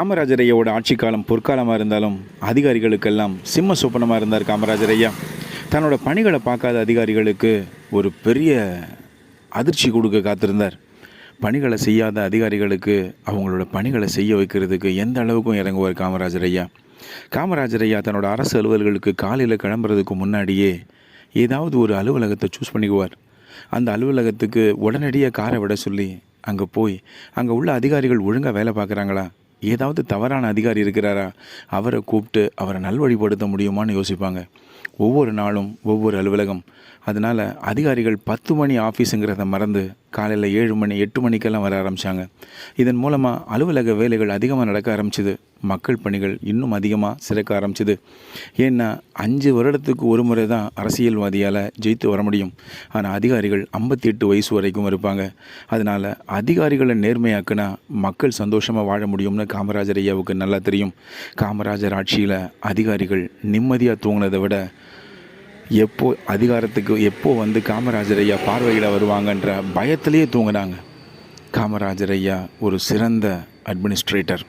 காமராஜர் ஐயாவோட ஆட்சி காலம் பொற்காலமாக இருந்தாலும் அதிகாரிகளுக்கெல்லாம் சிம்ம சொப்பனமாக இருந்தார் காமராஜர் ஐயா தன்னோட பணிகளை பார்க்காத அதிகாரிகளுக்கு ஒரு பெரிய அதிர்ச்சி கொடுக்க காத்திருந்தார். பணிகளை செய்யாத அதிகாரிகளுக்கு அவங்களோட பணிகளை செய்ய வைக்கிறதுக்கு எந்த அளவுக்கும் இறங்குவார் காமராஜர் ஐயா காமராஜர் ஐயா தன்னோட அரசு அலுவல்களுக்கு காலையில் கிளம்புறதுக்கு முன்னாடியே ஏதாவது ஒரு அலுவலகத்தை சூஸ் பண்ணிக்குவார். அந்த அலுவலகத்துக்கு உடனடியாக காரை விட சொல்லி அங்கே போய் அங்கே உள்ள அதிகாரிகள் ஒழுங்காக வேலை பார்க்குறாங்களா? ஏதாவது தவறான அதிகாரி இருக்கிறாரா? அவரை கூப்பிட்டு அவரை நல்வழிப்படுத்த முடியுமான்னு யோசிப்பாங்க. ஒவ்வொரு நாளும் ஒவ்வொரு அலுவலகம். அதனால் அதிகாரிகள் பத்து மணி ஆஃபீஸுங்கிறத மறந்து காலையில் ஏழு மணி எட்டு மணிக்கெல்லாம் வர ஆரம்பித்தாங்க இதன் மூலமாக அலுவலக வேலைகள் அதிகமாக நடக்க ஆரம்பிச்சிது. மக்கள் பணிகள் இன்னும் அதிகமாக சிறக்க ஆரம்பிச்சிது. ஏன்னா அஞ்சு வருடத்துக்கு ஒரு முறை தான் அரசியல்வாதியால் ஜெயித்து வர முடியும். ஆனால் அதிகாரிகள் ஐம்பத்தி எட்டு வயசு வரைக்கும் இருப்பாங்க. அதனால் அதிகாரிகளை நேர்மையாக்குனா மக்கள் சந்தோஷமாக வாழ முடியும்னு காமராஜர் ஐயாவுக்கு நல்லா தெரியும். காமராஜர் ஆட்சியில் அதிகாரிகள் நிம்மதியாக தூங்கினதை விட எப்போ அதிகாரத்துக்கு எப்போ வந்து காமராஜர் ஐயா பார்வையிட வருவாங்கன்ற பயத்திலேயே தூங்கினாங்க. காமராஜர் ஐயா ஒரு சிறந்த அட்மினிஸ்ட்ரேட்டர்